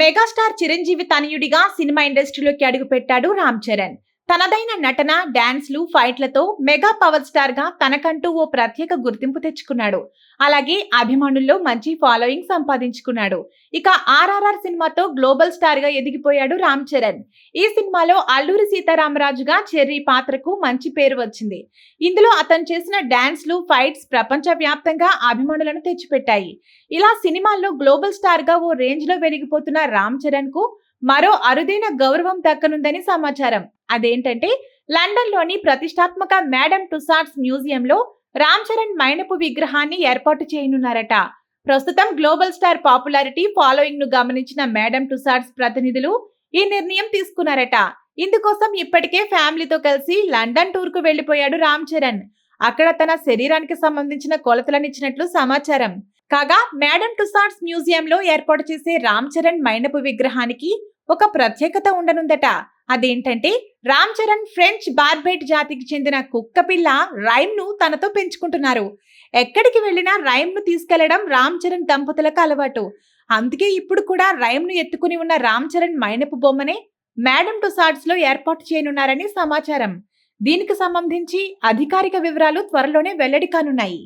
Megastar Chiranjeevi తనయుడిగా cinema ఇండస్ట్రీలోకి అడుగుపెట్టాడు రామ్ చరణ్. తనదైన నటన డాన్స్లు ఫైట్లతో మెగా పవర్ స్టార్గా తనకంటూ ఓ ప్రత్యేక గుర్తింపు తెచ్చుకున్నాడు. అలాగే అభిమానుల్లో మంచి ఫాలోయింగ్ సంపాదించుకున్నాడు. ఇక ఆర్ఆర్ఆర్ సినిమాతో గ్లోబల్ స్టార్గా ఎదిగిపోయాడు రామ్ చరణ్. ఈ సినిమాలో అల్లూరి సీతారామరాజుగా చెర్రీ పాత్రకు మంచి పేరు వచ్చింది. ఇందులో అతను చేసిన డాన్స్లు ఫైట్స్ ప్రపంచ వ్యాప్తంగా అభిమానులను తెచ్చిపెట్టాయి. ఇలా సినిమాల్లో గ్లోబల్ స్టార్గా ఓ రేంజ్లో వెలిగిపోతున్న రామ్ చరణ్కు మరో అరుదైన గౌరవం దక్కనుందని సమాచారం. అదేంటంటే లండన్లోని ప్రతిష్టాత్మక మేడం టుసార్ట్స్ మ్యూజియంలో రామ్ చరణ్ మైనపు విగ్రహాన్ని ఏర్పాటు చేయనున్నారట. ప్రస్తుతం గ్లోబల్ స్టార్ పాపులారిటీ ఫాలోయింగ్ను గమనించిన మేడం టుసార్ట్స్ ప్రతినిధులు ఈ నిర్ణయం తీసుకున్నారట. ఇందుకోసం ఇప్పటికే ఫ్యామిలీతో కలిసి లండన్ టూర్కు వెళ్ళిపోయాడు రామ్ చరణ్. అక్కడ తన శరీరానికి సంబంధించిన కొలతలనిచ్చినట్లు సమాచారం. కాగా మేడం టుసార్ట్స్ మ్యూజియంలో ఏర్పాటు చేసే రామ్ చరణ్ మైనపు విగ్రహానికి ఒక ప్రత్యేకత ఉండనుందట. అదేంటంటే రామ్ చరణ్ ఫ్రెంచ్ బార్బెట్ జాతికి చెందిన కుక్క పిల్ల తనతో పెంచుకుంటున్నారు. ఎక్కడికి వెళ్ళినా రైమ్ను తీసుకెళ్ళడం రామ్ చరణ్ దంపతులకు అలవాటు. అందుకే ఇప్పుడు కూడా రైమ్ను ఎత్తుకుని ఉన్న రామ్ చరణ్ మైనపు బొమ్మనే మేడం టుసార్ట్స్లో ఏర్పాటు చేయనున్నారని సమాచారం. దీనికి సంబంధించి అధికారిక వివరాలు త్వరలోనే వెల్లడి కానున్నాయి.